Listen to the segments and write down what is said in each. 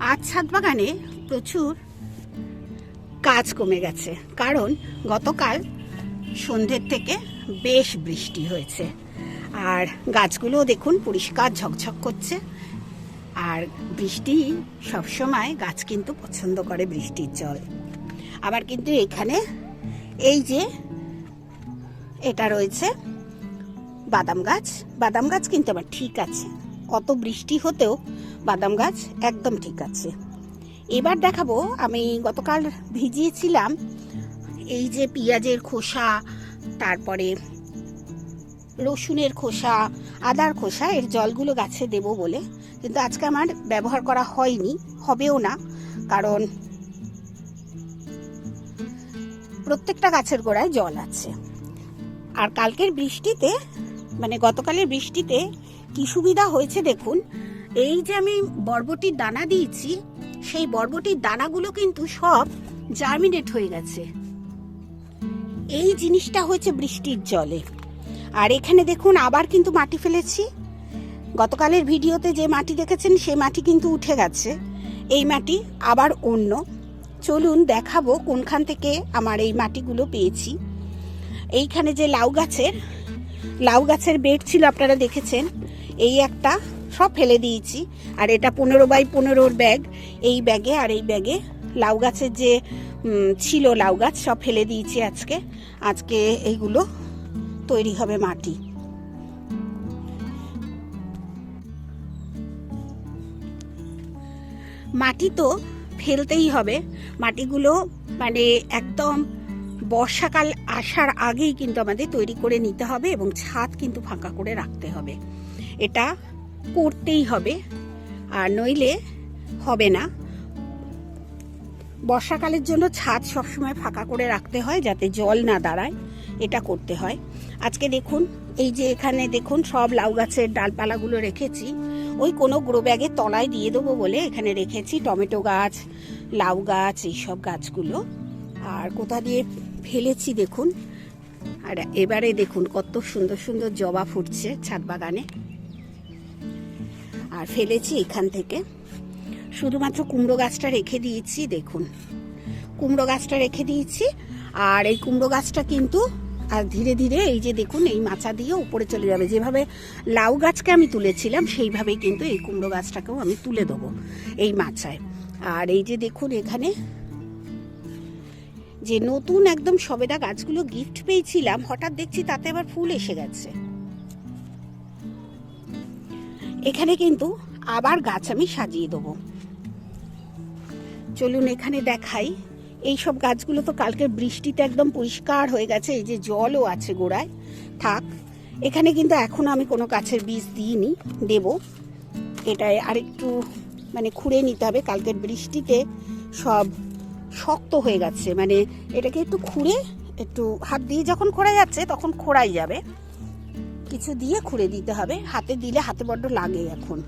আজ ছাদ বাগানে প্রচুর কাজ কমে গেছে, কারণ গতকাল সন্ধ্যের থেকে বেশ বৃষ্টি হয়েছে। আর গাছগুলো দেখুন পরিষ্কার ঝকঝক করছে। আর বৃষ্টি সবসময় গাছ কিন্তু পছন্দ করে বৃষ্টির জল। আবার কিন্তু এখানে এই যে এটা রয়েছে বাদাম গাছ। বাদাম গাছ কিন্তু আমার ঠিক আছে। অত বৃষ্টি হতেও বাদাম গাছ একদম ঠিক আছে। এবার দেখাবো, আমি গতকাল ভিজিয়েছিলাম এই যে পেঁয়াজের খোসা, তারপরে রসুনের খোসা, আদার খোসা, এর জলগুলো গাছে দেবো বলে। কিন্তু আজকে আমার ব্যবহার করা হয়নি, হবেও না, কারণ প্রত্যেকটা গাছের গোড়ায় জল আছে। আর কালকের বৃষ্টিতে মানে গতকালের বৃষ্টিতে কি সুবিধা হয়েছে দেখুন? এই যে আমি বরবটির দানা দিয়েছি, সেই বরবটির দানাগুলো কিন্তু সব জার্মিনেট হয়ে গেছে। এই জিনিসটা হয়েছে বৃষ্টির জলে। আর এখানে দেখুন, আবার কিন্তু মাটি ফেলেছি। গতকালের ভিডিওতে যে মাটি দেখেছেন সেই মাটি কিন্তু উঠে গেছে। এই মাটি আবার অন্য। চলুন দেখাবো কোনখান থেকে আমার এই মাটিগুলো পেয়েছি। এইখানে যে লাউ গাছের লাউ গাছের বেড ছিল, আপনারা দেখেছেন। এই একটা সব ফেলে দিয়েছি। আর এটা পনেরো বাই পনেরোর ব্যাগ। এই ব্যাগে আর এই ব্যাগে লাউ গাছের যে ছিল লাউ গাছ, সব ফেলে দিয়েছি আজকে। আজকে এইগুলো তৈরি হবে মাটি। মাটি তো ফেলতেই হবে। মাটিগুলো মানে একদম বর্ষাকাল আসার আগেই কিন্তু আমাদের তৈরি করে নিতে হবে এবং ছাদ কিন্তু ফাঁকা করে রাখতে হবে। এটা করতেই হবে। আর নইলে হবে না। বর্ষাকালের জন্য ছাদ সবসময় ফাঁকা করে রাখতে হয় যাতে জল না দাঁড়ায়। এটা করতে হয়। আজকে দেখুন, এই যে এখানে দেখুন সব লাউ গাছের ডালপালাগুলো রেখেছি। ওই কোনো গ্রো ব্যাগের তলায় দিয়ে দেবো বলে এখানে রেখেছি টমেটো গাছ, লাউ গাছ, এইসব গাছগুলো। আর কোথা দিয়ে ফেলেছি দেখুন। আর এবারে দেখুন কত সুন্দর সুন্দর জবা ফুটছে ছাদ বাগানে। আর ফেলেছি এখান থেকে। শুধুমাত্র কুমড়ো গাছটা রেখে দিয়েছি, দেখুন। কুমড়ো গাছটা রেখে দিয়েছি, আর এই কুমড়ো গাছটা কিন্তু, আর ধীরে ধীরে এই যে দেখুন, এই মাচা দিয়ে উপরে চলে যাবে। যেভাবে লাউ গাছকে আমি তুলেছিলাম, সেইভাবেই কিন্তু এই কুমড়ো গাছটাকেও আমি তুলে দেবো এই মাচায়। আর এই যে দেখুন এখানে, যে নতুন একদম সবেদা গাছগুলো গিফট পেয়েছিলাম, হঠাৎ দেখছি তাতে আবার ফুল এসে গেছে। এখানে কিন্তু আবার গাছ আমি সাজিয়ে দেবো। চলুন এখানে দেখাই। এই সব গাছগুলো তো কালকের বৃষ্টিতে একদম পরিষ্কার হয়ে গেছে, এই যে জলও আছে গোড়ায়। থাক, এখানে কিন্তু এখনও আমি কোনো গাছের বীজ দিইনি, দেব। এটায় আরেকটু মানে খুঁড়ে নিতে হবে কালকের বৃষ্টিতে সব শক্ত হয়ে গেছে। মানে এটাকে একটু খুঁড়ে, একটু হাত দিয়ে যখন খোঁড়া যাচ্ছে, তখন খোঁড়াই যাবে। কিছু দিয়ে খুঁড়ে দিতে হবে। হাতে দিলে হাতে বড্ড লাগে এখন।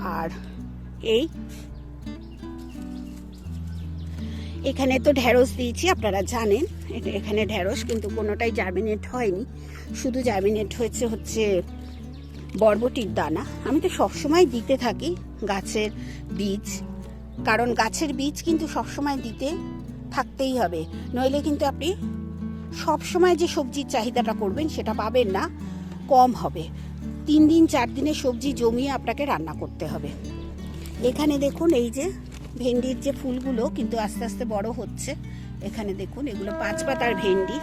আর এই এখানে তো ঢ্যাঁড়স দিয়েছি, আপনারা জানেন। এটা- এখানে ঢ্যাঁড়স কিন্তু কোনোটাই জার্মিনেট হয়নি। শুধু জার্মিনেট হয়েছে হচ্ছে বরবটির দানা। আমি তো সবসময় দিতে থাকি গাছের বীজ, কারণ গাছের বীজ কিন্তু সবসময় দিতে থাকতেই হবে। নইলে কিন্তু আপনি সবসময় যে সবজির চাহিদাটা করবেন সেটা পাবেন না। কম হবে। তিন দিন, চার দিনের সবজি জমিয়ে আপনাকে রান্না করতে হবে। এখানে দেখুন এই যে ভেন্ডির যে ফুলগুলো কিন্তু আস্তে আস্তে বড় হচ্ছে। এখানে দেখুন এগুলো পাঁচ পাতার ভেন্ডি।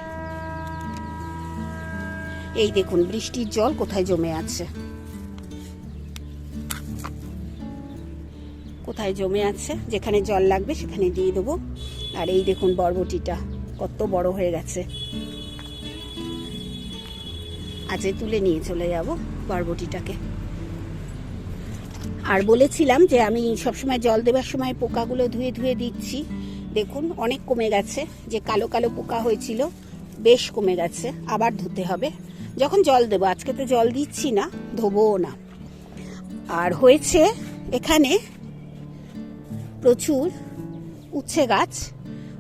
এই দেখুন বৃষ্টির জল কোথায় জমে আছে। কোথায় জমে আছে? যেখানে জল লাগবে সেখানে দিয়ে দেবো। আর এই দেখুন বরবটিটা, কত বড় হয়ে গেছে। আজকে তুলে নিয়ে চলে যাব বরবটিটাকে। আর বলেছিলাম যে আমি সবসময় জল দেওয়ার সময় পোকাগুলো ধুয়ে ধুয়ে দিচ্ছি। দেখুন, অনেক কমে গেছে। যে কালো কালো পোকা হয়েছিল, বেশ কমে গেছে। আবার ধুতে হবে। যখন জল দেবো, আজকে তো জল দিচ্ছি না, ধোবও না। আর হয়েছে এখানে প্রচুর উচ্ছে গাছ।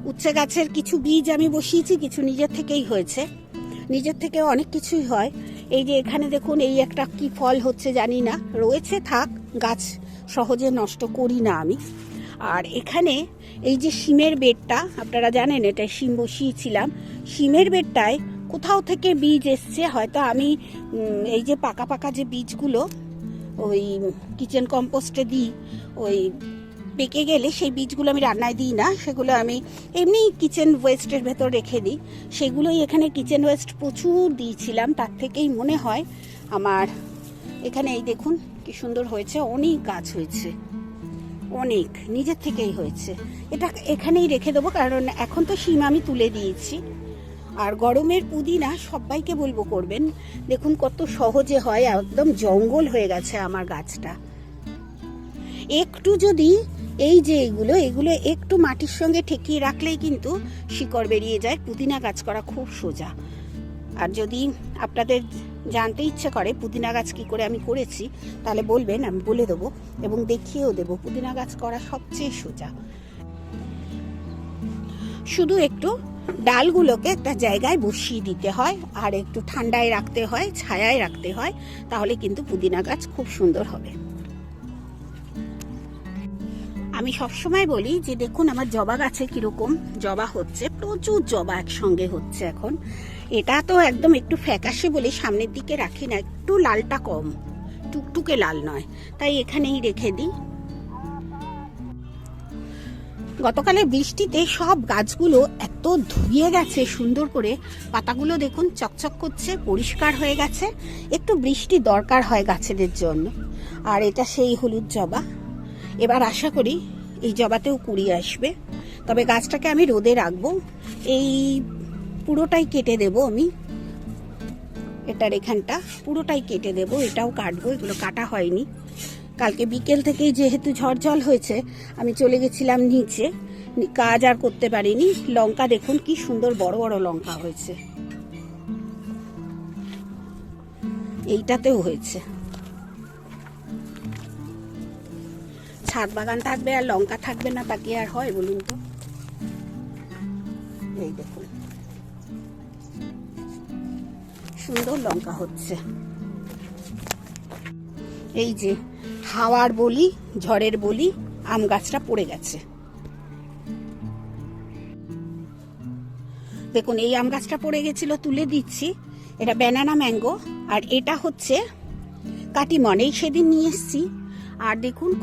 উচ্ছে গাছের কিছু বীজ আমি বসিয়েছি, কিছু নিজের থেকেই হয়েছে। নিজের থেকে অনেক কিছুই হয়। এই যে এখানে দেখুন, এই একটা কি ফল হচ্ছে জানি না। রয়েছে থাক, গাছ সহজে নষ্ট করি না আমি। আর এখানে এই যে শিমের বেডটা, আপনারা জানেন এটা শিম বসিয়েছিলাম। শিমের বেডটায় কোথাও থেকে বীজ এসছে, হয়তো আমি এই যে পাকা পাকা যে বীজগুলো, ওই কিচেন কম্পোস্টে দিই, ওই পেকে গেলে সেই বীজগুলো আমি রান্নায় দিই না, সেগুলো আমি এমনি কিচেন ওয়েস্টের ভেতর রেখে দিই। সেগুলোই এখানে কিচেন ওয়েস্ট প্রচুর দিয়েছিলাম, তার থেকেই মনে হয় আমার এখানে এই দেখুন কি সুন্দর হয়েছে, অনেক গাছ হয়েছে, অনেক, নিজের থেকেই হয়েছে। এটা এখানেই রেখে দেবো, কারণ এখন তো শিম আমি তুলে দিয়েছি। আর গরমের পুদিনা সবাইকে বলব করবেন, দেখুন কত সহজে হয়, একদম জঙ্গল হয়ে গেছে আমার গাছটা। একটু যদি এই যে এগুলো এগুলো একটু মাটির সঙ্গে ঠেকিয়ে রাখলেই কিন্তু শিকড় বেরিয়ে যায়, পুদিনা গাছ করা খুব সোজা। আর যদি আপনাদের জানতে ইচ্ছে করে পুদিনা গাছ কি করে আমি করেছি, তাহলে বলবেন, আমি বলে দেবো এবং দেখিয়েও দেবো। পুদিনা গাছ করা সবচেয়ে সোজা। শুধু একটু ডালগুলোকে একটা জায়গায় বসিয়ে দিতে হয়, আর একটু ঠান্ডায় রাখতে হয়, ছায়ায় রাখতে হয়, তাহলে কিন্তু পুদিনা গাছ খুব সুন্দর হবে। আমি সবসময় বলি যে দেখুন, আমার জবা গাছে কীরকম জবা হচ্ছে, প্রচুর জবা একসঙ্গে হচ্ছে এখন। এটা তো একদম একটু ফ্যাকাশে বলে সামনের দিকে রাখি না, একটু লালটা কম, টুকটুকে লাল নয়। তাই এখানেই রেখে দিই। গতকালে বৃষ্টিতে সব গাছগুলো এত ধুয়ে গেছে, সুন্দর করে। পাতাগুলো দেখুন, চকচক করছে, পরিষ্কার হয়ে গেছে। একটু বৃষ্টি দরকার হয় গাছেদের জন্য। আর এটা সেই হলুদ জবা। এবার আশা করি এই জবাতেও কুড়ি আসবে। তবে গাছটাকে আমি রোদে রাখব। এই পুরোটাই কেটে দেব আমি। এটার এখানটা পুরোটাই কেটে দেব। এটাও কাটবো। এগুলো কাটা হয়নি। কালকে বিকেল থেকেই যেহেতু ঝড় জল হয়েছে, আমি চলে গেছিলাম নিচে। কাজ আর করতে পারিনি। লঙ্কা দেখুন কি সুন্দর বড় বড় লঙ্কা হয়েছে। এইটাতেও হয়েছে। ছাদ বাগান থাকবে আর লঙ্কা থাকবে না তা কি আর হয় বলুন তো? এই দেখুন। সুন্দর লঙ্কা হচ্ছে। এই যে হাওয়ার বলি, ঝড়ের বলি, আম গাছটা পড়ে গেছে। দেখুন, এই আম গাছটা পড়ে গেছিল, তুলে দিচ্ছি। এটা ব্যানানা ম্যাঙ্গো আর এটা হচ্ছে কাটিমন। এই সেদিন নিয়ে এসছি। আর দেখুন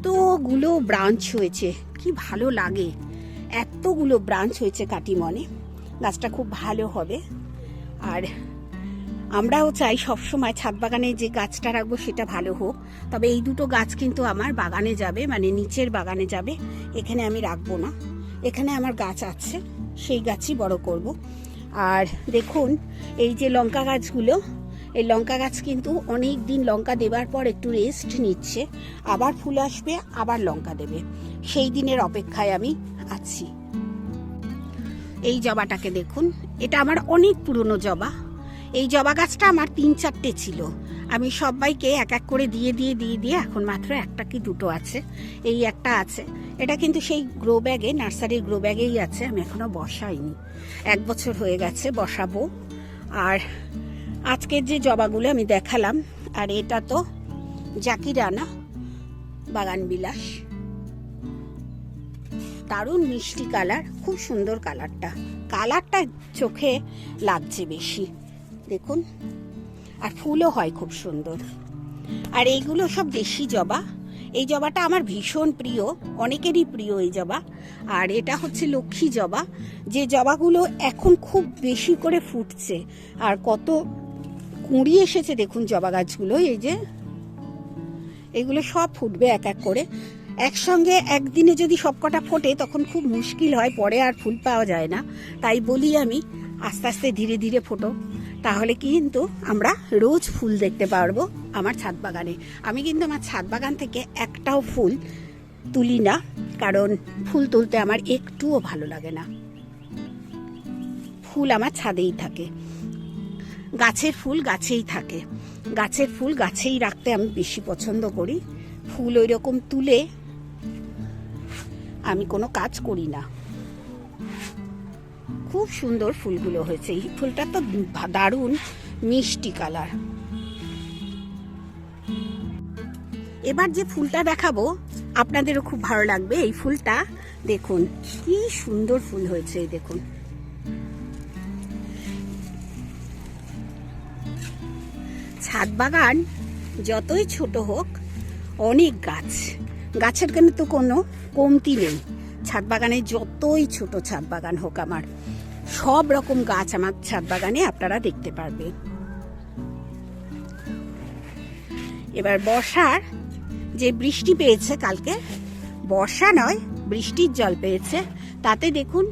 কতগুলো ব্রাঞ্চ হয়েছে, কি ভালো লাগে। এতগুলো ব্রাঞ্চ হয়েছে কাটিমনে, গাছটা খুব ভালো হবে। আর আমরাও চাই সবসময় ছাদ বাগানে যে গাছটা রাখব সেটা ভালো হোক। তবে এই দুটো গাছ কিন্তু আমার বাগানে যাবে মানে নিচের বাগানে যাবে, এখানে আমি রাখব না। এখানে আমার গাছ আছে, সেই গাছই বড় করব। আর দেখুন, এই যে লঙ্কা গাছগুলো এই লঙ্কা গাছ কিন্তু অনেক দিন লঙ্কা দেবার পর একটু রেস্ট নিচ্ছে, আবার ফুল আসবে, আবার লঙ্কা দেবে। সেই দিনের অপেক্ষায় আমি আছি। এই জবাটাকে দেখুন, এটা আমার অনেক পুরনো জবা। এই জবা গাছটা আমার তিন চারটে ছিল। আমি সবাইকে এক এক করে দিয়ে দিয়ে দিয়ে দিয়ে এখন মাত্র একটা কি দুটো আছে, এই একটা আছে। এটা কিন্তু সেই গ্রো ব্যাগে নার্সারির গ্রো ব্যাগেই আছে, আমি এখনও বসাইনি। এক বছর হয়ে গেছে, বসাবো। আর আজকের যে জবাগুলো আমি দেখালাম, আর এটা তো জাকিরানা বাগান বিলাস। দারুণ মিষ্টি কালার, খুব সুন্দর কালারটা। কালারটা চোখে লাগছে বেশি, দেখুন। আর ফুলও হয় খুব সুন্দর। আর এইগুলো সব দেশি জবা। এই জবাটা আমার ভীষণ প্রিয়, অনেকেরই প্রিয় এই জবা। আর এটা হচ্ছে লক্ষ্মী জবা। যে জবাগুলো এখন খুব বেশি করে ফুটছে, আর কত কুঁড়ি এসেছে, দেখুন জবা গাছগুলো, এই যে। এগুলো সব ফুটবে এক এক করে। একসঙ্গে একদিনে যদি সবকটা ফোটে, তখন খুব মুশকিল হয়, পরে আর ফুল পাওয়া যায় না। তাই বলি আমি, আস্তে আস্তে ধীরে ধীরে ফোটো। তাহলে কিন্তু আমরা রোজ ফুল দেখতে পারব আমার ছাদ বাগানে। আমি কিন্তু আমার ছাদ বাগান থেকে একটাও ফুল তুলি না, কারণ ফুল তুলতে আমার একটুও ভালো লাগে না। ফুল আমার ছাদেই থাকে। গাছের ফুল গাছেই থাকে। গাছের ফুল গাছেই রাখতে আমি বেশি পছন্দ করি। ফুল ওই রকম তুলে আমি কোনো কাজ করি না। খুব সুন্দর ফুলগুলো হয়েছে। এই ফুলটা তো দারুণ মিষ্টি কালার। এবার যে ফুলটা দেখাবো, আপনাদেরও খুব ভালো লাগবে। এই ফুলটা দেখুন, কি সুন্দর ফুল হয়েছে, এই দেখুন। ছাদ বাগান যতই ছোট হোক, অনেক গাছ। গাছের কেন তো কোনো কমতি নেই। ছাদ বাগানে যতই ছোট ছাদ বাগান হোক আমার, সব রকম গাছ আমার ছাদ বাগানে আপনারা দেখতে পারবেন। এবার বর্ষার যে বৃষ্টি পেয়েছে কালকে, বর্ষা নয়, বৃষ্টির জল পেয়েছে। তাতে দেখুন,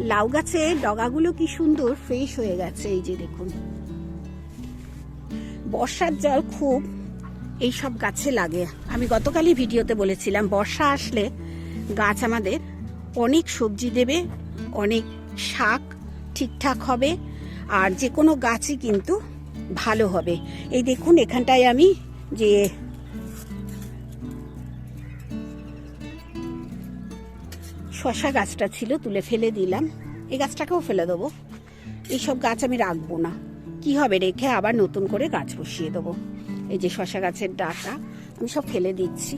লাউ গাছে ডগাগুলো কি সুন্দর ফ্রেশ হয়ে গেছে। এই যে দেখুন। বর্ষার জল খুব এই সব গাছে লাগে। আমি গতকালই ভিডিওতে বলেছিলাম, বর্ষা আসলে গাছ আমাদের অনেক সবজি দেবে, অনেক শাক ঠিকঠাক হবে, আর যে কোনো গাছই কিন্তু ভালো হবে। এই দেখুন, এখানটায় আমি যে শশা গাছটা ছিল, তুলে ফেলে দিলাম। এই গাছটাকেও ফেলে দেবো। এইসব গাছ আমি রাখব না। কি হবে রেখে আবার নতুন করে গাছ বসিয়ে দেবো। এই যে শশা গাছের ডাটা, আমি সব ফেলে দিচ্ছি।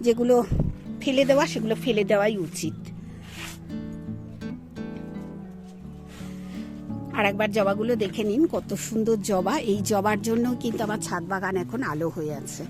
যেগুলো ফেলে দেওয়া, সেগুলো ফেলে দেওয়াই উচিত। আর একবার জবাগুলো দেখে নিন কত সুন্দর জবা। এই জবার জন্য কিন্তু আমার ছাদ বাগান এখন আলো হয়ে আছে।